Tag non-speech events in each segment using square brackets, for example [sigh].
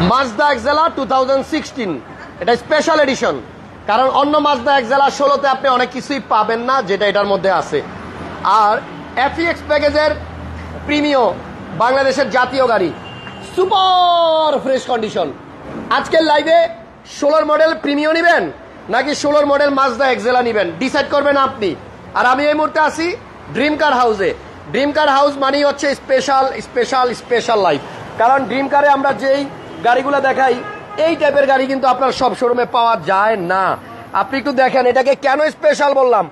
Mazda Axela two এটা special edition কারণ অন্য মাজদা এক্সেলা ষোলোতে আপনি অনেক কিছুই পাবেন না, যেটা এটার মধ্যে আছে। আর এফিএক্স প্যাকেজের প্রিমিয় বাংলাদেশের জাতীয় গাড়ি। সুপার ফ্রেশ কন্ডিশন আজকের লাইভে ষোলোর মডেল প্রিমিয় নেবেন, নাকি ষোলোর মডেল মাজদা এক্সেলা নেবেন? ডিসাইড করবেন আপনি। আর আমি এই মুহূর্তে আছি ড্রিম কার হাউসে ড্রিম কার হাউস মানেই হচ্ছে স্পেশাল স্পেশাল স্পেশাল লাইফ কারণ ড্রিম কারে আমরা যেই গাড়িগুলো দেখাই, এই টাইপের গাড়ি কিন্তু আপনার সব শোরুমে পাওয়া যায় না। আপনি একটু দেখেন, এটাকে কেন স্পেশাল বললাম?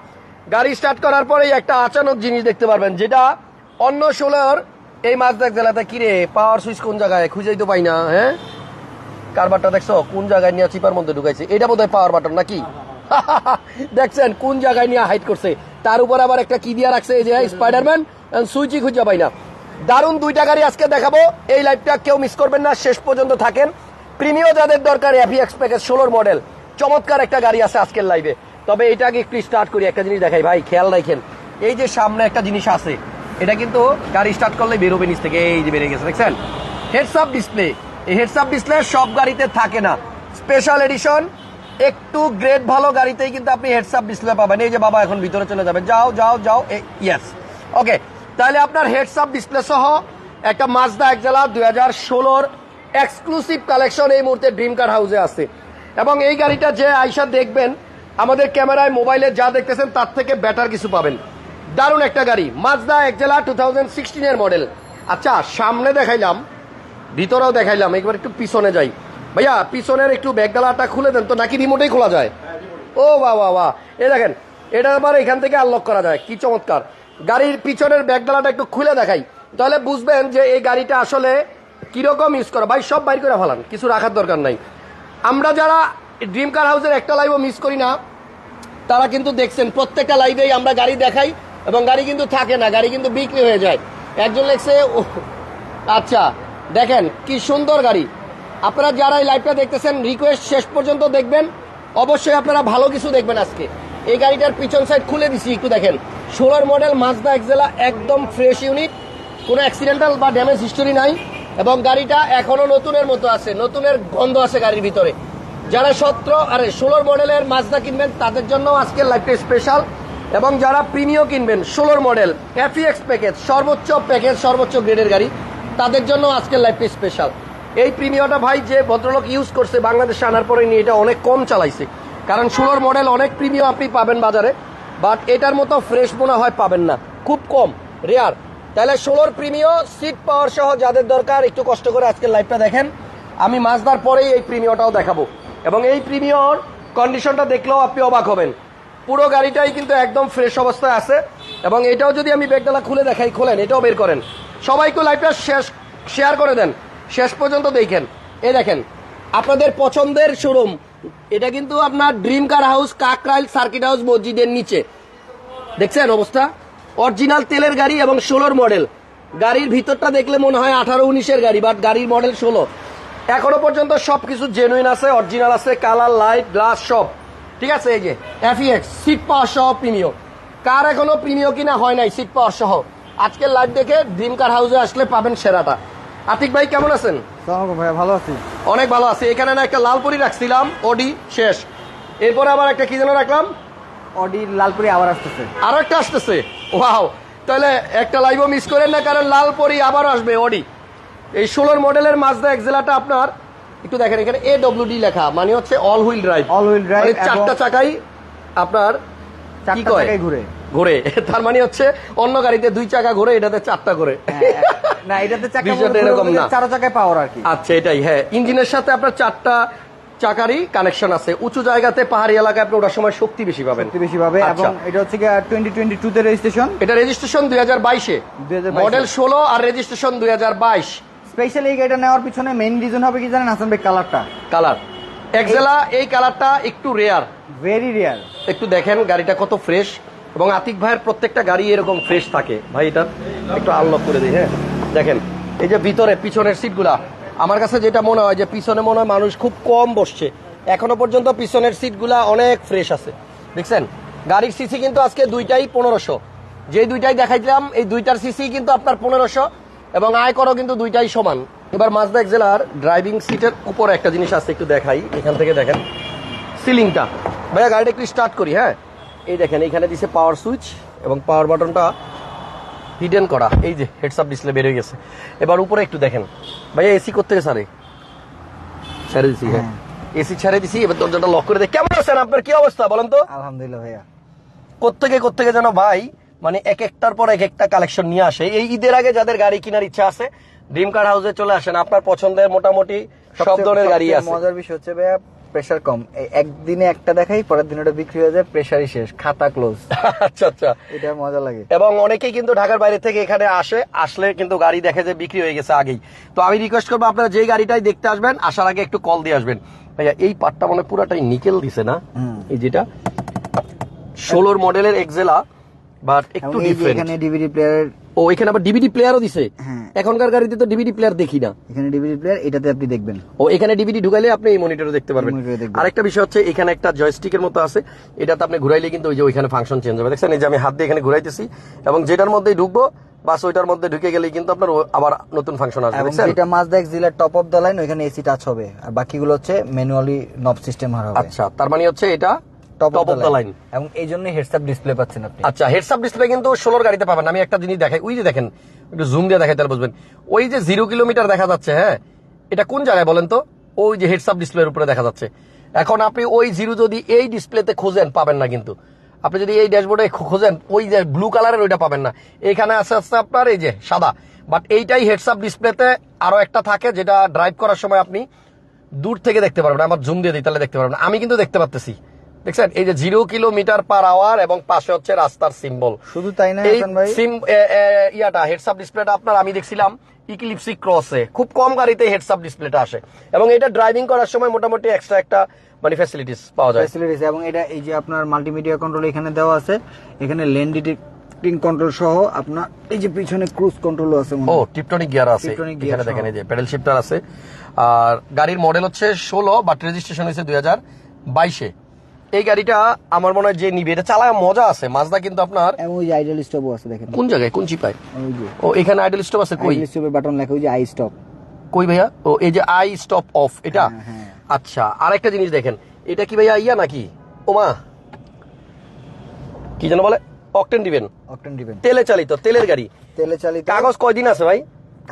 গাড়ি স্টার্ট করার পরেই একটা আচানক জিনিস দেখতে পারবেন, যেটা অন্য ষোলোর এই মাছদাক জেলাতে, কিরে পাওয়ার সুইচ কোন জায়গায়? খুঁজেই তো পাই না হ্যাঁ? কারবারটা দেখছ? কোন জায়গায় নিয়ে চিপার মধ্যে ঢুকাইছে? এটা বোধহয় পাওয়ার বাটন নাকি? [laughs] দেখছেন, কোন জায়গায় নিয়ে হাইট করছে? তার উপর আবার একটা কি দিয়া রাখছে? এই যে স্পাইডারম্যান সুইচই খুঁজে পাই না। দারুণ দুইটা গাড়ি আজকে দেখাবো। এই লাইভটা কেউ মিস করবেন না, শেষ পর্যন্ত থাকেন। প্রিমিয় যাদের দরকার এফিএক্স প্যাকেজ ষোলোর মডেল চমৎকার একটা গাড়ি আছে আজকের লাইভে তবে এটা আগে একটু স্টার্ট করি, একটা জিনিস দেখাই। ভাই, খেয়াল রাখেন, এই যে সামনে একটা জিনিস আছে, এটা কিন্তু গাড়ি স্টার্ট করলে বেরোবে নিচ থেকে। এই যে বেরিয়ে গেছে, দেখছেন? হেডস আপ ডিসপ্লে এই হেডস আপ ডিসপ্লে সব গাড়িতে থাকে না। স্পেশাল এডিশন একটু গ্রেড ভালো গাড়িতেই কিন্তু আপনি হেডস আপ ডিসপ্লে পাবেন। এই যে বাবা, এখন ভিতরে চলে যাবে। যাও যাও যাও। ইয়েস ওকে তাহলে আপনার হেডস আপ ডিসপ্লে সহ একটা মাজদা একজেলা দুই হাজার ষোলোর এক্সক্লুসিভ কালেকশন এই মুহূর্তে ড্রিম কার হাউসে আছে। এবং এই গাড়িটা যে আইসা দেখবেন, আমাদের ক্যামেরায়, মোবাইলে যা দেখতেছেন, তার থেকে বেটার কিছু পাবেন। দারুণ একটা গাড়ি মাজদা একজেলা টু থাউজেন্ড সিক্সটিনের মডেল আচ্ছা সামনে দেখাইলাম, ভিতরেও দেখাইলাম, একবার একটু পিছনে যাই। ভাইয়া, পিছনের একটু ব্যাগডালাটা খুলে দেন তো, নাকি রিমোটেই খোলা যায়? ও, বাহ বাহ এই দেখেন, এটা আবার এখান থেকে আনলক করা যায়, কি চমৎকার। গাড়ির পিছনের ব্যাগডালাটা একটু খুলে দেখাই। তাহলে বুঝবেন যে এই গাড়িটা আসলে কীরকম ইউজ করা। ভাই সব বাইর করে ফেলান কিছু রাখার দরকার নাই। আমরা যারা ড্রিম কার হাউসের একটা লাইভও মিস করি না তারা কিন্তু দেখছেন প্রত্যেকটা লাইভেই আমরা গাড়ি দেখাই এবং গাড়ি কিন্তু থাকে না গাড়ি কিন্তু বিক্রি হয়ে যায়। একজন লেখছে "ও, আচ্ছা দেখেন কি সুন্দর গাড়ি। আপনারা যারা এই লাইভটা দেখতেছেন রিকোয়েস্ট শেষ পর্যন্ত দেখবেন। অবশ্যই আপনারা ভালো কিছু দেখবেন আজকে। এই গাড়িটার পিছন সাইড খুলে দিছি একটু দেখেন। ষোলোর মডেল মাজদা এক্সেলা একদম ফ্রেশ ইউনিট কোনো অ্যাক্সিডেন্টাল বা ড্যামেজ হিস্টোরি নাই। এবং গাড়িটা এখনও নতুনের মতো আছে। নতুনের গন্ধ আছে গাড়ির ভিতরে। যারা সতেরো, আরে ষোলোর মডেলের মাজদা কিনবেন, তাদের জন্য আজকের লাইফটা স্পেশাল এবং যারা প্রিমিয় কিনবেন ষোলোর মডেল এফিএক্স প্যাকেজ সর্বোচ্চ প্যাকেজ সর্বোচ্চ গ্রেডের গাড়ি, তাদের জন্য আজকের লাইফটা স্পেশাল এই প্রিমিয়টা ভাই যে ভদ্রলোক ইউজ করছে, বাংলাদেশে আনার পরে নিয়ে এটা অনেক কম চালাইছে। কারণ ষোলোর মডেল অনেক প্রিমিয় আপনি পাবেন বাজারে। বাট এটার মতো ফ্রেশ মনে হয় পাবেন না। খুব কম, রেয়ার। তাহলে ষোলোর প্রিমিয় সিট পাওয়ার সহ যাদের দরকার, একটু কষ্ট করে আজকের লাইভটা দেখেন। আমি মাছদার পরেই এই প্রিমিয়টাও দেখাবো। এবং এই প্রিমিয়র কন্ডিশনটা দেখলেও আপনি অবাক হবেন। পুরো গাড়িটাই কিন্তু একদম ফ্রেশ অবস্থায় আছে। এবং এটাও যদি আমি ব্যাগডালা খুলে দেখাই, খোলেন, এটাও বের করেন। সবাইকে লাইভটা শেষ, শেয়ার করে দেন। শেষ পর্যন্ত দেখেন। এই দেখেন, আপনাদের পছন্দের শোরুম এটা কিন্তু আপনার dream car house Kakrail circuit house মসজিদের নিচে। দেখছেন অবস্থা? অরিজিনাল তেলের গাড়ি এবং ষোলোর মডেল গাড়ির ভিতরটা দেখলে মনে হয় আঠারো উনিশের গাড়ি বাট গাড়ির মডেল ষোলো। এখনও পর্যন্ত সবকিছু জেনুইন আছে অরিজিনাল আছে কালার লাইট গ্লাস সব। ঠিক আছে, এই যে এফিএক্স সিট পাওয়ার সহ প্রিমিয় কার এখনও প্রিমিয় কিনা হয় নাই সিট পাওয়ার সহ। আজকের লাইভ দেখে ড্রিম কার হাউসে আসলে পাবেন সেরাটা। আতিক ভাই, কেমন আছেন? ভাইয়া, ভালো আছি। অনেক ভালো আছে। এখানে না একটা লালপুরি রাখছিলাম। অডি শেষ। এরপরে আবার একটা কি যেন রাখলাম? অডি লালপুরি আবার আসতেছে। আরও একটা আসতেছে। ওয়াও। তাহলে একটা লাইভও মিস করেন না কারণ লাল পরি আবার আসবে অডি। এই ষোলোর মডেলের মাজদা এক্সেলাটা আপনার একটু দেখেন এখানে এ ডব্লিউ ডি লেখা মানে হচ্ছে all wheel drive all wheel এবং- চারটা চাকাই আপনার কি কয়? ঘুরে। ঘুরে। তার মানে হচ্ছে অন্য গাড়িতে দুই চাকা ঘুরে এটাতে চারটা করে হ্যাঁ, না এটাতে চাকা ঘুরে এরকম না। চারো চাকায় পাওয়ার আর কি। আচ্ছা এটাই হ্যাঁ। ইঞ্জিনের সাথে আপনার চারটা চাকারই কানেকশন আছে। উঁচু জায়গাতে পাহাড়ি এলাকায় আপনি ওঠার সময় শক্তি বেশি পাবেন। সত্যি বেশি পাবে আচ্ছা। এবং এটা হচ্ছে কি টোয়েন্টি টোয়েন্টি টু তে রেজিস্ট্রেশন এটা রেজিস্ট্রেশন দুই হাজার বাইশে। মডেল ষোলো আর রেজিস্ট্রেশন দুই হাজার বাইশ। স্পেশালি এই গাড়িটা নেওয়ার পিছনে মেইন রিজন হবে কি জানেন হাসান ভাই? কালারটা কালার এক্সেলা এই কালারটা একটু রেয়ার ভেরি রেয়ার একটু দেখেন গাড়িটা কত ফ্রেশ এবং আতিক ভাইয়ের প্রত্যেকটা গাড়ি এরকম ফ্রেশ থাকে। ভাই, এটা একটু আনলক করে দিই হ্যাঁ? দেখেন, এই যে ভিতরে, পিছনের সিটগুলা আমার কাছে যেটা মনে হয় যে পিছনে মনে হয় মানুষ খুব কম বসছে। এখনও পর্যন্ত পিছনের সিটগুলা অনেক ফ্রেশ আছে। দেখছেন? গাড়ির সিসি কিন্তু আজকে দুইটাই পনেরোশো। যে দুইটাই দেখাইছিলাম এই দুইটার সিসি কিন্তু আপনার পনেরোশো এবং আয় করো কিন্তু দুইটাই সমান। এবার মাজদা এক্সেলার ড্রাইভিং সিটের উপরে একটা জিনিস আছে, একটু দেখাই। এখান থেকে দেখেন সিলিংটা ভাইয়া, গাড়িটা একটু স্টার্ট করি হ্যাঁ? এই দেখেন এখানে দিছে পাওয়ার সুইচ এবং পাওয়ার বাটনটা হিডেন করা। এই যে হেডস আপ ডিসপ্লে বের হয়ে গেছে। এবার উপরে একটু দেখেন। ভাইয়া এসি করতে সারে ছেড়ে দিছি হ্যাঁ। এসি ছেড়ে দিছি এবার দরজাটা লক করে দেখ কেমন আছেন? আপনার কি অবস্থা বলেন তো? আলহামদুলিল্লাহ ভাইয়া। কোত্থেকে কোত্থেকে যেন ভাই মানে এক একটার পর এক একটা কালেকশন নিয়ে আসে। এই ঈদের আগে যাদের গাড়ি কেনার ইচ্ছা আছে ড্রিম কার হাউসে চলে আসেন। আপনার পছন্দের মোটামুটি সব ধরনের গাড়ি আছে। মজার বিষয় হচ্ছে ভাইয়া প্রেসার কম। একদিনে একটা দেখাই পরের দিন ওটা বিক্রি হয়ে যায় প্রেসারই শেষ। খাতা ক্লোজ [laughs] আচ্ছা আচ্ছা। এটা মজা লাগে। এবং অনেকেই কিন্তু ঢাকার বাইরে থেকে এখানে আসে আসলে কিন্তু গাড়ি দেখে যে বিক্রি হয়ে গেছে আগেই। তো আমি রিকোয়েস্ট করব আপনারা যেই গাড়িটাই দেখতে আসবেন আসার আগে একটু কল দিয়ে আসবেন। ভাইয়া এই পার্টটা মানে পুরাটাই নিকেল দিছে না। এই যেটা ষোলোর মডেলের এক্সেলা বাট একটু ডিফারেন্ট এখানে ডিভিডি প্লেয়ারের ও এখানে আবার ডিভিডি প্লেয়ারও দিছে। হ্যাঁ। এখনকার গাড়িতে তো ডিভিডি প্লেয়ার দেখি না। এখানে ডিভিডি প্লেয়ার এটাতে আপনি দেখবেন। ও এখানে ডিভিডি ঢুকাইলে আপনি এই মনিটরে দেখতে পারবেন। আরেকটা বিষয় হচ্ছে এখানে একটা জয়স্টিকের মতো আছে। এটাতে আপনি ঘুরাইলে কিন্তু ওই যে ওইখানে ফাংশন চেঞ্জ হবে। দেখছেন এই যে আমি হাত দিয়ে এখানে ঘুরাইতেছি এবং যেটার মধ্যে ঢুকবো বাস ওইটার মধ্যে ঢুকে গেলেই কিন্তু আপনার আবার নতুন ফাংশন আসবে। দেখছেন? যেটা মাজদা এক্সিলার টপ অফ দ্য লাইন ওখানে এসি টাচ হবে। আর বাকিগুলো হচ্ছে ম্যানুয়ালি নব সিস্টেম হবে। আচ্ছা তার মানে হচ্ছে এটা টপ অফ দ্য লাইন এবং এই জন্য হেডসআপ ডিসপ্লে পাচ্ছেন আপনি। আচ্ছা হেডস আপ ডিসপ্লে কিন্তু ষোলোর গাড়িতে পাবেন। আমি একটা জিনিস দেখাই ওই যে দেখেন একটু জুম দিয়ে দেখাই তাহলে বুঝবেন। ওই যে জিরো কিলোমিটার দেখা যাচ্ছে হ্যাঁ? এটা কোন জায়গায় বলেন তো? ওই যে হেডস আপ ডিসপ্লের উপরে দেখা যাচ্ছে। এখন আপনি ওই জিরো যদি এই ডিসপ্লেতে খোঁজেন পাবেন না কিন্তু। আপনি যদি এই ড্যাশবোর্ডে খোঁজেন ওই যে ব্লু কালারের ওইটা পাবেন না। এখানে আছে আছে আপনার এই যে সাদা। বাট এইটাই হেডস আপ ডিসপ্লেতে আরও একটা থাকে যেটা ড্রাইভ করার সময় আপনি দূর থেকে দেখতে পারবেন। আমার জুম দিয়ে দিই তাহলে দেখতে পারবেন। আমি কিন্তু দেখতে পারতেছি। দেখছেন এই যে জিরো কিলোমিটার পার আওয়ার এবং পাশে হচ্ছে রাস্তার সিম্বল শুধু তাই না এই সিম ইয়াটা হেডসআপ ডিসপ্লেটা আপনার আমি দেখছিলাম ইক্লিপসি ক্রসে খুব কম গাড়িতে হেডসআপ ডিসপ্লেটা আসে। এবং এটা ড্রাইভিং করার সময় মোটামুটি এক্সট্রা একটা মানে ফ্যাসিলিটিস পাওয়া যায়। ফ্যাসিলিটিস এবং এটা এই যে আপনার মাল্টিমিডিয়া কন্ট্রোল এখানে দেওয়া আছে এখানে লেন ডিটেক্টিং কন্ট্রোল সহ আপনার এই যে পিছনে ক্রুজ কন্ট্রোলও আছে ও টিপটনিক গিয়ার আছে। এখানে দেখেন এই যে প্যাডেল শিফটার আছে। আর গাড়ির মডেল হচ্ছে ষোলো বাট রেজিস্ট্রেশন হয়েছে দুই হাজার বাইশে। এই গাড়িটা আমার মনে হয় যে নিবে। এটা চালায় মজা আছে মাজদা কিন্তু আপনার ওই আইডল স্টপও আছে দেখেন। কোন জায়গায়? কোন চিপায় ও এখানে আইডল স্টপ আছে কই? আইডল স্টপের বাটন লেখা ওই যে আই স্টপ কই ভাইয়া? ও এই যে আই স্টপ অফ এটা? হ্যাঁ, হ্যাঁ। আচ্ছা আরেকটা জিনিস দেখেন। এটা কি ভাইয়া ইয়া নাকি? ওমা কি যেন বলে? অকটেন দিবেন। অকটেন দিবেন। তেলে চালিত তেলের গাড়ি। তেলে চালিত। কাগজ কয়দিন আছে ভাই?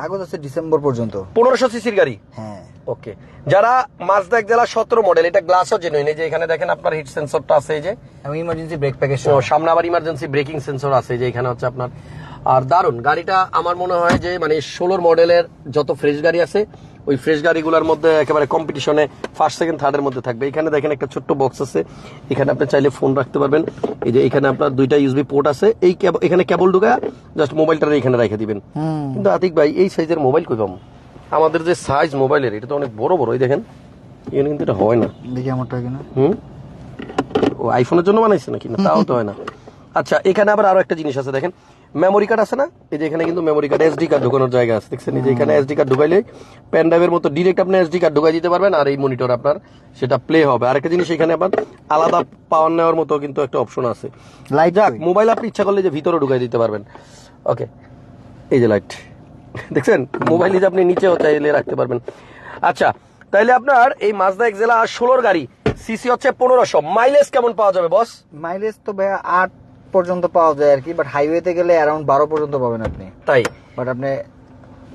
কাগজ আছে ডিসেম্বর পর্যন্ত। পনেরোশো সিসির গাড়ি। হ্যাঁ। ওকে। যারা মাজদা এক জেলা সতেরো মডেল এটা গ্লাসও জেনুইন এই যে এখানে দেখেন আপনার হিট সেন্সরটা আছে এই যে। এবং ইমার্জেন্সি ব্রেক প্যাকেজ সামনে আবার ইমার্জেন্সি ব্রেকিং সেন্সর আছে যে এখানে হচ্ছে আপনার। আর দারুণ গাড়িটা আমার মনে হয় যে মানে ষোলোর মডেলের যত ফ্রেশ গাড়ি আছে ওই ফ্রেশ গাড়িগুলোর মধ্যে একেবারে কম্পিটিশনে ফার্স্ট সেকেন্ড থার্ডের মধ্যে থাকবে। এখানে দেখেন একটা ছোট্ট বক্স আছে। এখানে আপনি চাইলে ফোন রাখতে পারবেন। এই যে এখানে আপনার দুইটা ইউএসবি পোর্ট আছে। এই এখানে কেবল ঢুকা জাস্ট মোবাইলটা এখানে রেখে দিবেন। কিন্তু আতিক ভাই এই সাইজের মোবাইল কই পাবো? আমাদের যে সাইজ মোবাইলের এটা তো অনেক বড় বড় এই দেখেন। এখানে কিন্তু এটা হয় না। দেখি আমারটা কিনা হুম? ও আইফোনের জন্য বানাইছে নাকি? না তাও তো হয় না। আচ্ছা এখানে আবার আরও একটা জিনিস আছে দেখেন। মেমোরি কার্ড আছে না? এই যে এখানে কিন্তু মেমোরি কার্ড এসডি কার্ড ঢোকানোর জায়গা আছে দেখছেন? এই যে এখানে এসডি কার্ড ঢুকাইলে পেন ড্রাইভের মতো ডিরেক্ট আপনি এসডি কার্ড ঢুকাই দিতে পারবেন আর এই মনিটর আপনার সেটা প্লে হবে। আরেকটা জিনিস এখানে আবার আলাদা পাওয়ার নেওয়ার মতো কিন্তু একটা অপশন আছে। লাইট যাক মোবাইল আপনি ইচ্ছা করলে যে ভিতরে ঢুকাই দিতে পারবেন। ওকে এই যে লাইট [laughs] দেখছেন? মোবাইল আপনি নিচেও চাইলে রাখতে পারবেন। আচ্ছা তাইলে আপনার এই মাজদা এক্সেলা ষোলোর গাড়ি সিসি হচ্ছে পনেরোশো। মাইলেজ কেমন পাওয়া যাবে বস মাইলেজ তো ভাইয়া আট পর্যন্ত পাওয়া যায় আর কি বাট হাইওয়েতে গেলে অ্যারাউন্ড বারো পর্যন্ত পাবেন আপনি। তাই? বাট আপনি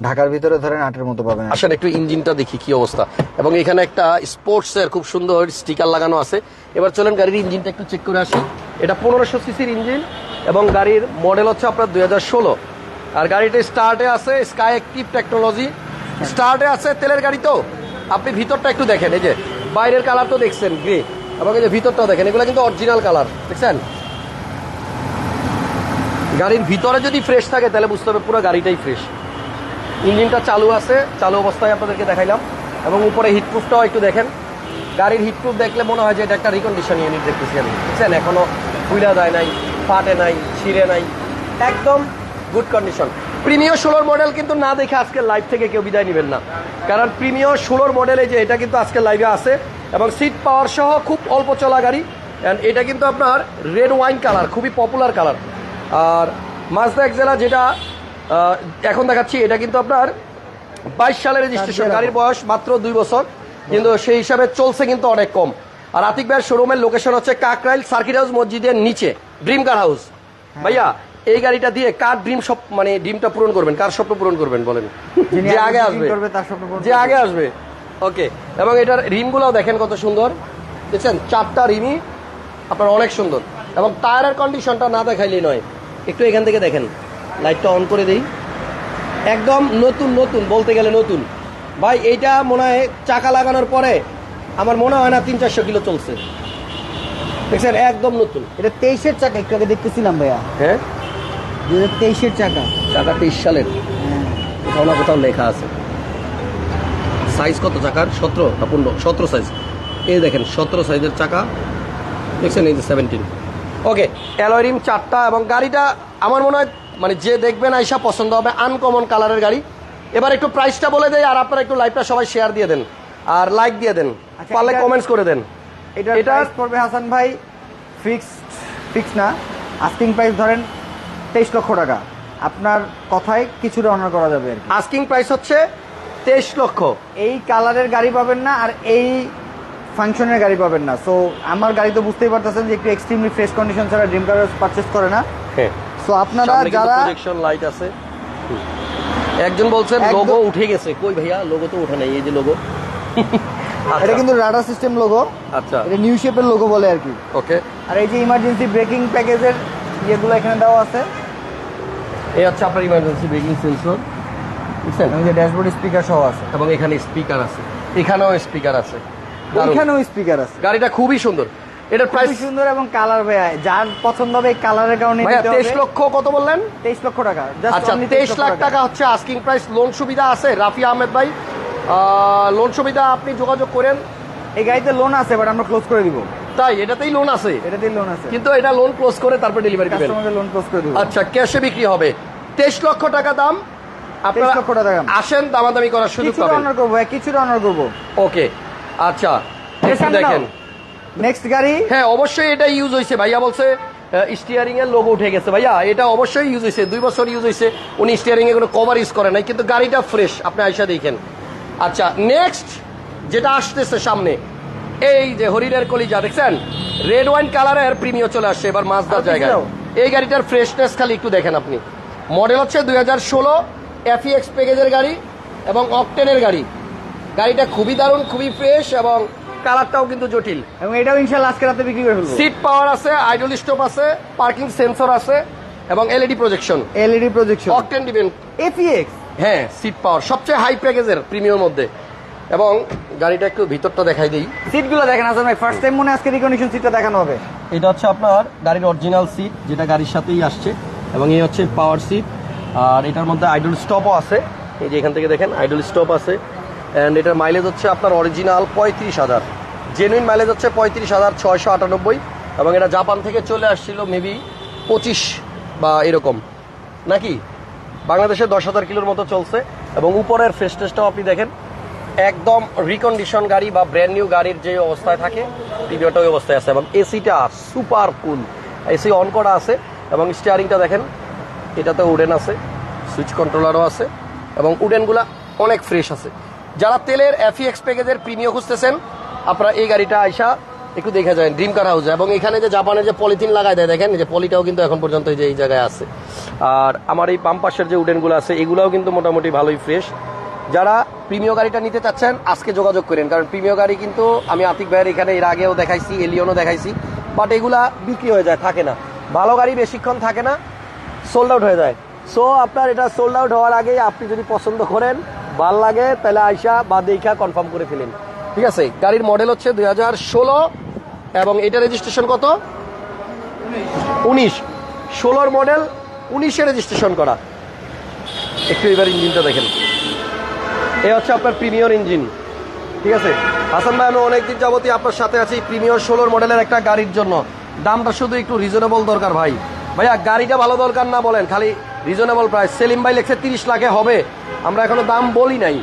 ঢাকার ভিতরে ধরেন আটের মতো পাবেন আর। আসেন একটু ইঞ্জিনটা দেখি কি অবস্থা। এবং এখানে একটা স্পোর্টস এর খুব সুন্দর স্টিকার লাগানো আছে। এবার চলেন গাড়ির ইঞ্জিনটা একটু চেক করে আসি। এটা পনেরোশো সিসির ইঞ্জিন এবং গাড়ির মডেল হচ্ছে আপনার দুই হাজার ষোলো। আর গাড়িটা স্টার্টে আছে স্কাই অ্যাক্টিভ টেকনোলজি স্টার্টে আছে তেলের গাড়ি তো। আপনি ভিতরটা একটু দেখেন, এই যে বাইরের কালার তো দেখছেন, গ্রে। এবং এই যে ভিতরটাও দেখেন, এগুলো কিন্তু অরিজিনাল কালার দেখছেন? গাড়ির ভিতরে যদি ফ্রেশ থাকে, তাহলে বুঝতে হবে পুরো গাড়িটাই ফ্রেশ ইঞ্জিনটা চালু আছে, চালু অবস্থায় আপনাদেরকে দেখাইলাম। এবং উপরে হিটপ্রুফটাও একটু দেখেন। গাড়ির হিটপ্রুফ দেখলে মনে হয় যে এটা একটা রিকন্ডিশন ইউনিট দেখতেছি আমি বুঝছেন এখনও ফুইলা যায় নাই, ফাটে নাই, ছিঁড়ে নাই। একদম গুড কন্ডিশন। প্রিমিয় ষোলোর মডেল কিন্তু না দেখে আজকে লাইভ থেকে কেউ বিদায় নেবেন না। কারণ প্রিমিয় ষোলোর মডেলে যে এটা কিন্তু আজকে লাইভে আছে এবং সিট পাওয়ার সহ খুব অল্প চলা গাড়ি। অ্যান্ড এটা কিন্তু আপনার রেড ওয়াইন কালার খুবই পপুলার কালার আর মাজদা জেলা যেটা এখন দেখাচ্ছি এটা কিন্তু আপনার বাইশ সালের রেজিস্ট্রেশন গাড়ির বয়স মাত্র দুই বছর কিন্তু সেই হিসাবে চলছে কিন্তু অনেক কম। আর আতিক ভাইয়ের শোরুমের লোকেশন হচ্ছে কাকরাইল সার্কিট হাউস মসজিদের নিচে ড্রিম কার হাউস। ভাইয়া এই গাড়িটা দিয়ে কার ড্রিম সব মানে ড্রিমটা পূরণ করবেন? কার স্বপ্ন পূরণ করবেন বলেন? যে আগে আসবে। যে আগে আসবে। ওকে এবং এটার রিমগুলোও দেখেন কত সুন্দর। দেখছেন? চারটা রিমই আপনার অনেক সুন্দর। এবং টায়ারের কন্ডিশনটা না দেখাইলেই নয়। একটু এখান থেকে দেখেন। লাইটটা অন করে দেই। একদম নতুন নতুন বলতে গেলে নতুন। ভাই এইটা মনে হয় চাকা লাগানোর পরে আমার মনে হয় না তিন চারশো কিলো চলছে। দেখছেন? একদম নতুন। এটা তেইশের চাকা একটু আগে দেখতেছিলাম ভাইয়া। হ্যাঁ? দু হাজার তেইশের চাকা। চাকা তেইশ সালের। কোথাও না কোথাও লেখা আছে। সাইজ কত চাকার? সতেরো না পনেরো? সতেরো সাইজ এই দেখেন সতেরো সাইজের চাকা। দেখছেন এই যে সেভেন্টিন ওকে অ্যালয়রিম চারটা এবং গাড়িটা আমার মনে হয় মানে যে দেখবেন আইসা পছন্দ হবে আনকমন কালারের গাড়ি। এবার একটু প্রাইসটা বলে দেয় আর আপনারা একটু লাইভটা সবাই শেয়ার দিয়ে দেন। আর লাইক দিয়ে দেন। আচ্ছা, পারলে কমেন্টস করে দেন। এটা এটা- পড়বে হাসান ভাই ফিক্সড ফিক্স না। আস্কিং প্রাইস ধরেন তেইশ লক্ষ টাকা। আপনার কথায় কিছুটা অনার করা যাবে আর আস্কিং প্রাইস হচ্ছে তেইশ লক্ষ। এই কালারের গাড়ি পাবেন না আর এই ফাংশনের গাড়ি পাবেন না। সো আমার গাড়ি তো বুঝতেই পারতেছেন যে একটু এক্সট্রিমলি ফ্রেশ কন্ডিশন ছাড়া ড্রিম কার পারচেস করে না। হ্যাঁ। সো আপনারা যারা প্রজেকশন লাইট আছে। একজন বলছেন লোগো উঠে গেছে। কই ভাইয়া? লোগো তো ওঠে নাই এই যে লোগো [laughs] এটা কিন্তু রাডার সিস্টেম লোগো আচ্ছা। এটা নিউ শেপের লোগো বলে আর কি। ওকে আর এই যে ইমার্জেন্সি ব্রেকিং প্যাকেজের ইয়েগুলো এখানে দেওয়া আছে। এই হচ্ছে আপনার ইমার্জেন্সি ব্রেকিং সেন্সর বুঝছেন? যে ড্যাশবোর্ড স্পিকার সহ আছে। এবং এখানে স্পিকার আছে। এখানেও স্পিকার আছে। এখানেও স্পিকার আছে। গাড়িটা খুবই সুন্দর। এটার প্রাইস সুন্দর এবং কালার ভাইয়া যার পছন্দ হবে কালারের কারণে তেইশ হবে। লক্ষ কত বললেন? তেইশ লক্ষ টাকা। আচ্ছা only তেইশ লাখ টাকা। হচ্ছে আস্কিং প্রাইস লোন সুবিধা আছে রাফি আহমেদ ভাই। লোন সুবিধা আপনি যোগাযোগ করেন। এই গাড়িতে লোন আছে বাট আমরা ক্লোজ করে দিব। তাই এটাতেই লোন আছে। এটাতে লোন আছে। কিন্তু এটা লোন ক্লোজ করে তারপর ডেলিভারি দিবেন। লোন ক্লোজ করে আচ্ছা ক্যাশে বিক্রি হবে। তেইশ লক্ষ টাকা দাম। আপনারা 23 লক্ষ টাকা দাম। আসেন দামাদামি করার সুযোগ পাবেন। অনার করব কিছুটা অনার করব। ওকে আচ্ছা দেখেন। নেক্সট গাড়ি? হ্যাঁ অবশ্যই এটা ইউজ হয়েছে। ভাইয়া বলছে স্টিয়ারিং এর লোগো উঠে গেছে। ভাইয়া এটা অবশ্যই ইউজ হয়েছে। দুই বছর ইউজ হয়েছে। উনি স্টিয়ারিং এ কোনো কভার ইউজ করে নাই। কিন্তু গাড়িটা ফ্রেশ আপনি আইসা দেখেন। আচ্ছা নেক্সট যেটা আসতেছে সামনে এই যে হরিণের কলিজা দেখছেন? রেড ওয়াইন কালারের প্রিমিয় চলে আসছে এবার মাছদার আর জায়গায়। এই গাড়িটার ফ্রেশনেস খালি একটু দেখেন আপনি। মডেল হচ্ছে দুই হাজার ষোলো এফিএক্স প্যাকেজের গাড়ি এবং অকটেনের গাড়ি। গাড়িটা খুবই দারুণ খুবই ফ্রেশ এবং কালারটাও কিন্তু জটিল। এবং এটাও ইনশাল্লাহ আজকে রাতে বিক্রি করে ফেলব। সিট পাওয়ার আছে আইডল স্টপ আছে পার্কিং সেন্সর আছে এবং LED projection LED projection octane দিবেন এফিএক্স হ্যাঁ সিট পাওয়ার সবচেয়ে হাই প্যাকেজের প্রিমিয়ার মধ্যে। এবং গাড়িটা একটু ভিতরটা দেখাই দিই। সিটগুলো দেখেন হাসান ভাই ফার্স্ট টাইম মনে আজকে রিকন্ডিশন সিটটা দেখানো হবে। এটা হচ্ছে আপনার গাড়ির অরিজিনাল সিট যেটা গাড়ির সাথেই আসছে। এবং এই হচ্ছে পাওয়ার সিট আর এটার মধ্যে আইডল স্টপও আছে। এই যে এখান থেকে দেখেন আইডল স্টপ আছে। অ্যান্ড এটার মাইলেজ হচ্ছে আপনার অরিজিনাল পঁয়ত্রিশ হাজার। জেনুইন মাইলেজ হচ্ছে পঁয়ত্রিশ হাজার ছয়শো আটানব্বই। এবং এটা জাপান থেকে চলে আসছিল মেবি পঁচিশ বা এরকম। নাকি? বাংলাদেশে দশ হাজার কিলোর মতো চলছে। এবং উপরের ফেস্টেজটাও আপনি দেখেন। একদম রিকন্ডিশন গাড়ি বা ব্র্যান্ড নিউ গাড়ির যে অবস্থায় থাকে টিভিওটা ওই অবস্থায় আছে। এবং এসিটা সুপার কুল এসি অন করা আছে এবং স্টিয়ারিংটা দেখেন, এটাতে উডেন আছে সুইচ কন্ট্রোলারও আছে এবং উডেনগুলা অনেক ফ্রেশ আছে। যারা তেলের এফিএক্স প্যাকেজের প্রিমিয় খুঁজতেছেন, আপনারা এই গাড়িটা আইসা একটু দেখে যায় ড্রিম কার হাউস এবং এখানে যে জাপানে যে পলিথিন লাগায় দেয়, দেখেন যে পলিটাও কিন্তু এখন পর্যন্ত এই যে এই জায়গায় আছে। আর আমার এই পাম্প পাশের যে উডেনগুলো আছে, এগুলোও কিন্তু মোটামুটি ভালোই ফ্রেশ যারা প্রিমিয় গাড়িটা নিতে চাচ্ছেন, আজকে যোগাযোগ করেন। কারণ প্রিমিয় গাড়ি কিন্তু আমি আতিক ভাইয়ের এখানে, এর আগেও দেখাইছি, এলিয়নও দেখাইছি। বাট এগুলা বিক্রি হয়ে যায়, থাকে না। ভালো গাড়ি বেশিক্ষণ থাকে না সোল্ড আউট হয়ে যায়। সো আপনার এটা সোল্ড আউট হওয়ার আগে আপনি যদি পছন্দ করেন, ভালো লাগে, তাহলে আইসা বা দেখা কনফার্ম করে ফেলেন। ঠিক আছে? গাড়ির মডেল হচ্ছে দুই হাজার ষোলো এবং এটা রেজিস্ট্রেশন কত? উনিশ। ষোলোর মডেল উনিশে রেজিস্ট্রেশন করা। একটু এবার ইঞ্জিনটা দেখেন। এ হচ্ছে আপনার প্রিমিয়র ইঞ্জিন। ঠিক আছে? হাসান ভাই, আমি অনেকদিন যাবতীয় আপনার সাথে আছি প্রিমিয়র ষোলোর মডেলের একটা গাড়ির জন্য। দামটা শুধু একটু রিজনেবল দরকার ভাই। ভাইয়া, গাড়িটা ভালো দরকার না বলেন, খালি রিজনেবল প্রাইস সেলিম ভাই লেখছে তিরিশ লাখে হবে। আমরা এখনও দাম বলি নাই।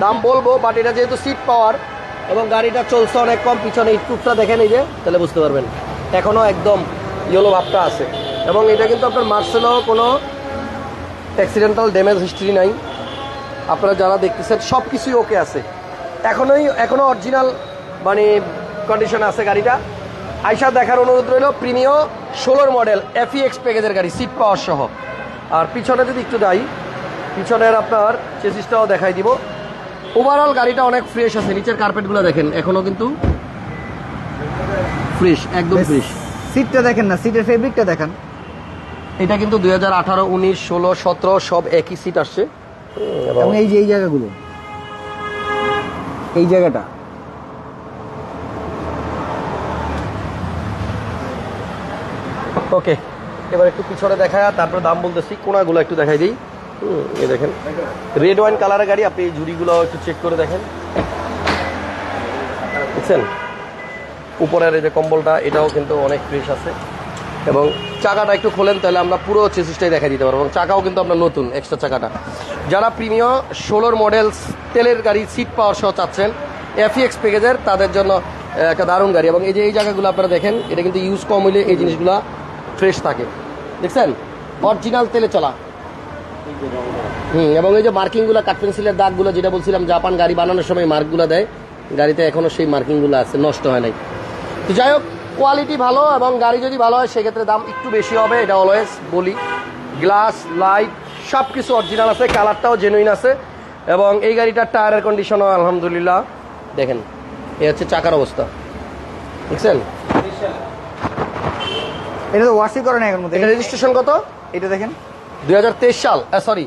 দাম বলব বাট এটা যেহেতু সিট পাওয়ার এবং গাড়িটা চলছে অনেক কম, পিছনে ইটুকটা দেখে এই যে, তাহলে বুঝতে পারবেন। এখনও একদম ইয়েলো ভাবটা আছে। এবং এটা কিন্তু আপনার মার্সেলও কোনো অ্যাক্সিডেন্টাল ড্যামেজ হিস্ট্রি নাই। আপনারা যারা দেখতেছেন সব কিছুই ওকে আছে। এখনোই এখনও অরিজিনাল মানে কন্ডিশন আছে গাড়িটা। আইসা দেখার অনুরোধ রইল প্রিমিও ষোলোর মডেল এফি এক্স প্যাকেজের গাড়ি সিট পাওয়ার সহ। আর পিছনে যদি একটু যাই পিছনের আপনার চেসিসটাও দেখাই দিব। ওভারঅল গাড়িটা অনেক ফ্রেশ আছে নিচের কার্পেটগুলো দেখেন এখনও কিন্তু ফ্রেশ একদম ফ্রেশ সিটটা দেখেন না সিটের ফেব্রিকটা দেখেন। এটা কিন্তু দুই হাজার আঠারো উনিশ ষোলো সতেরো সব একই সিট আসছে। এবং এই যে এই জায়গাগুলো, এই জায়গাটা ওকে এবার একটু পিছনে দেখা তারপর দাম বলতেছি, কোনাগুলো একটু দেখাই দিই। এই দেখেন। রেড ওয়াইন কালারের গাড়ি, আপনি এই ঝুড়িগুলো একটু চেক করে দেখেন। বুঝছেন? উপরের যে কম্বলটা, এটাও কিন্তু অনেক ফ্রেশ আছে। এবং চাকাটা একটু খোলেন, তাহলে আমরা পুরো চেসিসটাই দেখা দিতে পারব। এবং চাকাও কিন্তু আপনার নতুন এক্সট্রা চাকাটা। যারা প্রিমিয় ষোলোর মডেল তেলের গাড়ি সিট পাওয়ার সহ চাচ্ছেন এফিএক্স প্যাকেজের তাদের জন্য একটা দারুণ গাড়ি। এবং এই যে এই জায়গাগুলো আপনারা দেখেন, এটা কিন্তু ইউজ কম হইলে এই জিনিসগুলো ফ্রেশ থাকে। দেখছেন? অরিজিনাল তেলে চলা। হুম, এবং এই যে মার্কিংগুলো কাঠ পেন্সিলের দাগগুলো, যেটা বলছিলাম, জাপান গাড়ি বানানোর সময় মার্কগুলো দেয়, গাড়িতে এখনও সেই মার্কিংগুলো আছে, নষ্ট হয় নাই। তো যাই হোক কোয়ালিটি ভালো এবং গাড়ি যদি ভালো হয়, সেক্ষেত্রে দাম একটু বেশি হবে, এটা অলওয়েজ বলি। গ্লাস লাইট সব কিছু অরিজিনাল আছে কালারটাও জেনুইন আছে এবং এই গাড়িটার টায়ারের কন্ডিশনও আলহামদুলিল্লাহ। দেখেন এই হচ্ছে চাকার অবস্থা। দেখছেন? এটা তো ওয়াশই করে না এর মধ্যে। এটা রেজিস্ট্রেশন কত? এটা দেখেন। দুই হাজার তেইশ সাল সরি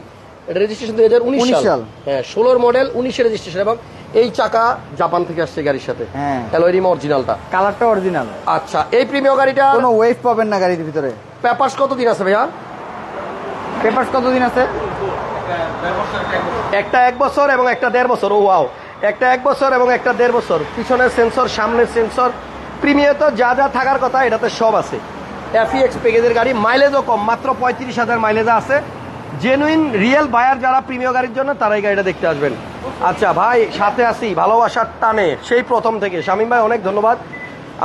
এটা রেজিস্ট্রেশন দুই হাজার উনিশ 19 সাল। হ্যাঁ ষোলোর মডেল উনিশের রেজিস্ট্রেশন এবং এই চাকা জাপান থেকে আসছে গাড়ির সাথে। হ্যাঁ। অ্যালোরিম অরিজিনালটা কালারটা অরিজিনাল আচ্ছা এই প্রিমিয় গাড়িটা কোনো ওয়েভ পাবেন না গাড়ির ভিতরে। পেপার্স কত দিন আছে ভাইয়া? পেপারস কতদিন আছে? একটা এক বছর এবং একটা দেড় বছর, ও ওয়াও। একটা এক বছর এবং একটা দেড় বছর। পিছনের সেন্সর সামনের সেন্সর প্রিমিয়ার তো যা যা থাকার কথা, এটাতে সব আছে। এফিএক্স প্যাকেজের গাড়ি মাইলেজও কম, মাত্র পঁয়ত্রিশ হাজার মাইলেজ আছে। জেনুইন রিয়েল বায়ার যারা প্রিমিয় গাড়ির জন্য তারা এই গাড়িটা দেখতে আসবেন। আচ্ছা ভাই, সাথে আসি ভালোবাসার টানে, সেই প্রথম থেকে। শামীম ভাই, অনেক ধন্যবাদ।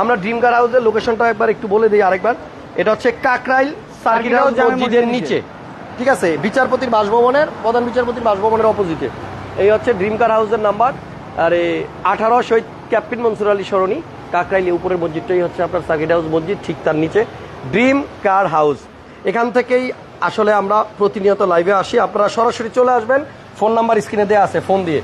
আমরা ড্রিম কার হাউসের লোকেশনটা একবার একটু বলে দিই আরেকবার। এটা হচ্ছে কাকরাইল, সার্কিট হাউস, মসজিদের নিচে। ঠিক আছে বিচারপতির বাসভবনের প্রধান বিচারপতির বাসভবনের অপোজিটে এই হচ্ছে ড্রিম কার হাউসের নাম্বার আর এই আঠারো শহীদ ক্যাপ্টেন মনসুর আলী সরণি কাকরাইলি উপরের মসজিদটাই হচ্ছে আপনার সার্কিট হাউস মসজিদ ঠিক তার নিচে। ড্রিম কার হাউস এখান থেকেই আসলে আমরা প্রতিনিয়ত লাইভে আসি। আপনারা সরাসরি চলে আসবেন ফোন নাম্বার স্ক্রিনে দেওয়া আছে ফোন দিয়ে।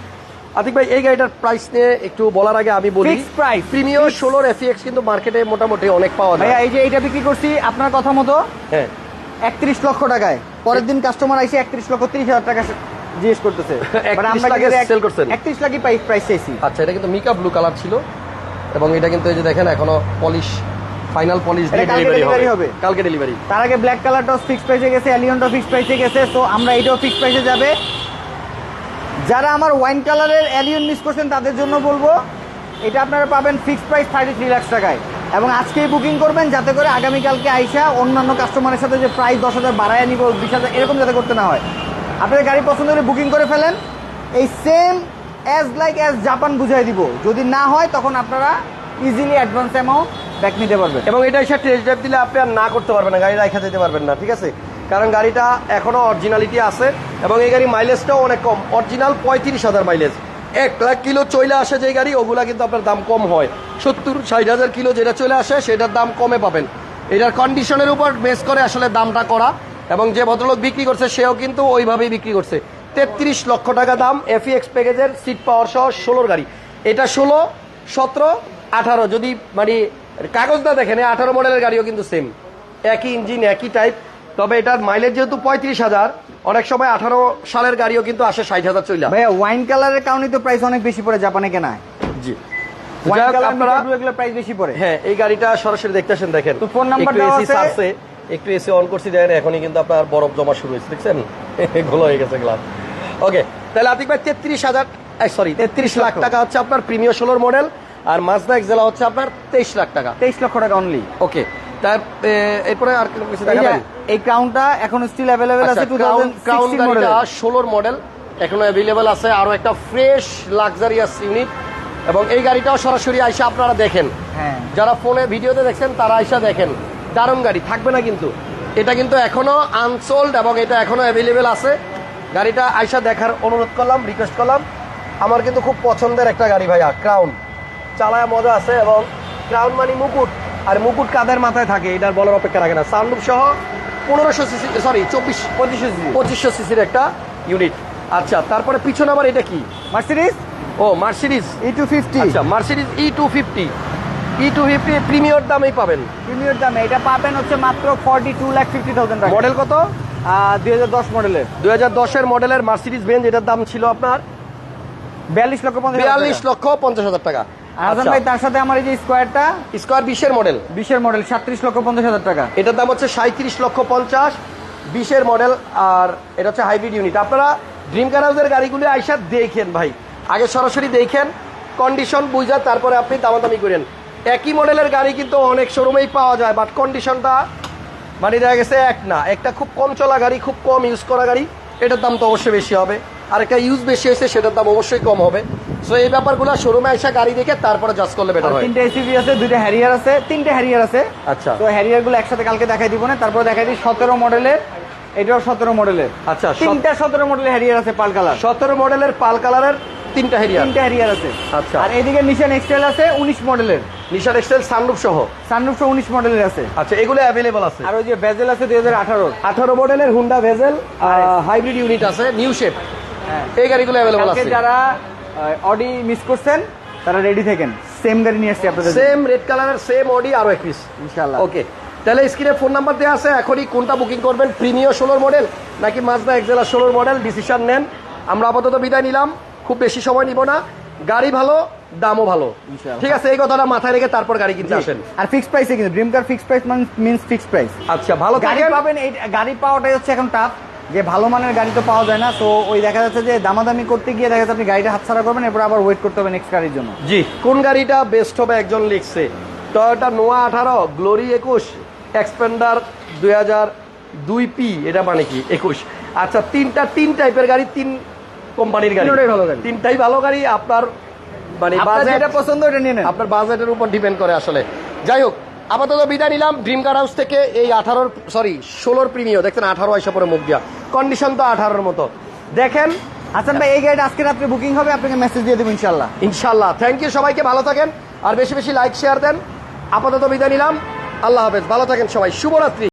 আতিক ভাই এই গাড়িটার প্রাইস নিয়ে একটু বলার আগে আমি বলি price, প্রিমিয়ার ষোলোর এফিএক্স কিন্তু মার্কেটে মোটামুটি অনেক পাওয়া যায়। এই যে এইটা বিক্রি করছি আপনার কথা মতো। হ্যাঁ। একত্রিশ লক্ষ টাকায়। পরের দিন কাস্টমার আইসে একত্রিশ লক্ষ তিরিশ হাজার টাকা জিজ্ঞেস করতেছে। [laughs] 31 লাখে sell একত্রিশ লাখই প্রাইস প্রাইস চাইছি। আচ্ছা এটা কিন্তু মিকা ব্লু কালার ছিল এবং এটা কিন্তু এই যে দেখেন এখনও পলিশ ফাইনাল পলিশ দিয়ে ডেলিভারি হবে। হবে। কালকে ডেলিভারি তার আগে ব্ল্যাক কালারটাও ফিক্স প্রাইসে গেছে অ্যালিয়নটাও ফিক্স প্রাইসে গেছে তো আমরা এটাও ফিক্স প্রাইসে যাবে। যারা আমার ওয়াইন কালারের অ্যালিয়ন মিস করছেন তাদের জন্য বলব এটা আপনারা পাবেন fix price thirty three lakh টাকায়। এবং আজকেই বুকিং করবেন যাতে করে আগামীকালকে আইসা অন্যান্য কাস্টমারের সাথে যে প্রাইস দশ হাজার বাড়ায় নিব, বিশ হাজার, এরকম যাতে করতে না হয়। আপনাদের গাড়ি পছন্দ হলে বুকিং করে ফেলেন। এই same as like as Japan বুঝাই দিব। যদি না হয়, তখন আপনারা ইজিলি অ্যাডভান্স অ্যামাউন্ট ব্যাক নিতে পারবেন। এবং এটা এসে টেস্ট ড্রাইভ দিলে আপনি আর না করতে পারবেন না, গাড়ি রাখা যেতে পারবেন না, ঠিক আছে? কারণ গাড়িটা এখনও অরিজিনালিটি আছে এবং এই গাড়ি মাইলেজটাও অনেক কম। অরিজিনাল পঁয়ত্রিশ হাজার মাইলেজ এক লাখ কিলো চলে আসে যে গাড়ি, ওগুলা কিন্তু আপনার দাম কম হয়। সত্তর, ষাট হাজার কিলো যেটা চলে আসে, সেটার দাম কমে পাবেন। এটার কন্ডিশনের উপর বেস করে আসলে দামটা করা এবং যে ভদ্রলোক বিক্রি করছে, সেও কিন্তু ওইভাবেই বিক্রি করছে। তেত্রিশ লক্ষ টাকা দাম এফিএক্স প্যাকেজের সিট পাওয়ার সহ ষোলোর গাড়ি। এটা ষোলো, সতেরো, আঠারো, যদি মানে কাগজটা দেখেন আঠারো মডেলের গাড়িও কিন্তু সেম একই ইঞ্জিন একই টাইপ তবে এটার মাইলেজ যেহেতু পঁয়ত্রিশ হাজার অনেক সময় আঠারো সালের গাড়িও কিন্তু আসে ষাট হাজার চইলা। ভাইয়া ওয়াইন কালারের কারণে তো প্রাইস অনেক বেশি পড়ে জাপানে কেনায়। জি। আপনারা প্রাইস বেশি পড়ে। হ্যাঁ এই গাড়িটা সরাসরি দেখতে আসেন দেখেন। তো phone number দেওয়া আছে। একটু এসি অন করছি দেখেন এখনই কিন্তু আপনার বরফ জমা শুরু হয়েছে দেখছেন? [laughs] হয়ে গেছে গ্লাস ওকে তাহলে আতিক ভাই তেত্রিশ হাজার সরি তেত্রিশ লাখ টাকা হচ্ছে আপনার প্রিমিয়ার ষোলোর মডেল আর মাজদা এক্সেলা হচ্ছে আপনার তেইশ লাখ টাকা। তেইশ লক্ষ টাকা অনলি ওকে তার এরপরে আর কিছু দেখাবেন এই ক্রাউনটা এখন স্টিল আছে ক্রাউন থাউজেন্ড গাড়িটা ষোলোর মডেল এখনও অ্যাভেলেবেল আছে। আরও একটা ফ্রেশ লাক্সারিয়াস ইউনিট এবং এই গাড়িটাও সরাসরি আইসা আপনারা দেখেন। হ্যাঁ। যারা ফোনে ভিডিওতে দেখছেন তারা আইসা দেখেন। দারুণ গাড়ি থাকবে না কিন্তু। এটা কিন্তু এখনও আনসোল্ড এবং এটা এখনও অ্যাভেলেবেল আছে। গাড়িটা আইসা দেখার অনুরোধ করলাম রিকোয়েস্ট করলাম। আমার কিন্তু খুব পছন্দের একটা গাড়ি ভাইয়া ক্রাউন চালায় মজা আছে এবং ক্রাউন মানে মুকুট। আর মুকুট কাদের মাথায় থাকে এটার বলার অপেক্ষা রাখে না। সাউন্ডুপ সহ পনেরোশো সিসি সরি চব্বিশ পঁচিশশো সিসি। পঁচিশশো সিসির একটা ইউনিট আচ্ছা তারপরে পিছনে আবার এটা কি? মার্সিডিস ও মার্সিডিজ ই টু ফিফটি আচ্ছা Mercedes E two fifty E two fifty premier দামেই পাবেন। প্রিমিয়ার দামে এটা পাবেন হচ্ছে মাত্র forty two lakh fifty thousand model কত? দুই হাজার দশ মডেলের দুই হাজার দশের মডেলের মার্সিডিজ বেঞ্জ এটার দাম ছিল আপনার বিয়াল্লিশ লক্ষ পঞ্চাশ বিয়াল্লিশ লক্ষ পঞ্চাশ হাজার টাকা। হাসান আচ্ছা, ভাই তার সাথে আমার এই যে স্কোয়ারটা? স্কোয়ার বিশের মডেল। বিশের মডেল সাতত্রিশ লক্ষ পঞ্চাশ হাজার টাকা। এটার দাম হচ্ছে সাঁত্রিশ লক্ষ পঞ্চাশ। বিশের মডেল আর এটা হচ্ছে হাইব্রিড ইউনিট আপনারা ড্রিম কার হাউসের গাড়িগুলি আইসা দেখেন ভাই। আগে সরাসরি দেখেন কন্ডিশন বুঝা তারপরে আপনি দামাদামি করেন। একই মডেলের গাড়ি কিন্তু অনেক শোরুমেই পাওয়া যায় বাট কন্ডিশনটা মানে দেখা গেছে এক না। একটা খুব কম চলা গাড়ি খুব কম ইউজ করা গাড়ি। এটার দাম তো অবশ্যই বেশি হবে। আর একটা ইউজ বেশি হয়েছে সেটার দাম অবশ্যই কম হবে। সো এই ব্যাপারগুলো শোরুমে আইসা গাড়ি দেখে তারপরে জাজ করলে বেটার হয়। তিনটে এসিভি আছে দুইটা হ্যারিয়ার আছে তিনটে হ্যারিয়ার আছে। আচ্ছা। তো হ্যারিয়ারগুলো একসাথে কালকে দেখাই দিব না তারপর দেখাই দিই সতেরো মডেলের এটাও সতেরো মডেলের আচ্ছা তিনটা সতেরো মডেলের হ্যারিয়ার আছে পাল কালার। সতেরো মডেলের পাল কালারের তিনটা হেরিয়ার তিনটা হ্যারিয়ার আছে। আচ্ছা। আর এদিকে নিশান এক্সটেল আছে উনিশ মডেলের নিশান এক্সেল সানরুফ সহ? সানরুফ উনিশ মডেলের আছে। আচ্ছা এগুলো অ্যাভেলেবল আছে? আর ওই যে বেজেল আছে দুই হাজার আঠারোর। আঠারো মডেলের হুন্ডা ভেজেল হাইব্রিড ইউনিট আছে নিউ শেপ এই গাড়িগুলো অ্যাভেলেবল আছে। যারা অডি মিস করছেন তারা রেডি থাকেন। সেম গাড়ি নিয়ে আসছি আপনাদের সেম রেড কালারের সেম অডি আরও এক পিস ইনশাআল্লাহ। ওকে তাহলে স্ক্রিনে ফোন নাম্বার দেওয়া আছে এখনই কোনটা বুকিং করবেন প্রিমিয় ষোলোর মডেল নাকি মাজদা এক্সেলা ষোলোর মডেল ডিসিশন নেন। আমরা আপাতত বিদায় নিলাম খুব বেশি সময় নিব না। গাড়ি ভালো দামও ভালো। ইনশাআল্লাহ। ঠিক আছে এই কথাটা মাথায় রেখে তারপর গাড়ি কিনতে আসেন। আর ফিক্স প্রাইসে কিন্তু ড্রিম কার ফিক্স প্রাইস মানে মিন্স ফিক্স প্রাইস আচ্ছা ভালো গাড়ি পাবেন এই গাড়ি পাওয়াটাই হচ্ছে এখন টাফ যে ভালো মানের গাড়ি তো পাওয়া যায় না তো ওই দেখা যাচ্ছে যে দামাদামি করতে গিয়ে দেখা যাচ্ছে আপনি গাড়িটা হাতছাড়া করবেন এরপর আবার ওয়েট করতে হবে নেক্সট গাড়ির জন্য। জি কোন গাড়িটা বেস্ট হবে একজন লিখছে। টয়োটা নোয়া আঠারো গ্লোরি একুশ এক্সপেন্ডার দুই হাজার দুই পি এটা মানে কি? একুশ। আচ্ছা তিনটা তিন টাইপের গাড়ি তিন কোম্পানির গাড়ি। ভালো গাড়ি। তিনটাই ভালো গাড়ি আপনার মানে বাজেট পছন্দ ওটা নিয়ে নেন। আপনার বাজেটের উপর ডিপেন্ড করে আসলে। যাই হোক আপাতত বিদায় নিলাম। ড্রিম কার হাউস থেকে এই আঠারোর সরি ষোলোর প্রিমিয় দেখছেন আঠারো আইসা পরে মুখ দিয়া। কন্ডিশন তো আঠারোর মতো। দেখেন হাসান ভাই এই গাড়িটা আজকে রাত্রে বুকিং হবে আপনাকে মেসেজ দিয়ে দেবো ইনশাল্লাহ ইনশাল্লাহ থ্যাংক ইউ সবাইকে ভালো থাকেন। আর বেশি বেশি লাইক শেয়ার দেন। আপাতত বিদায় নিলাম। আল্লাহ হাফেজ। ভালো থাকেন সবাই। শুভরাত্রি।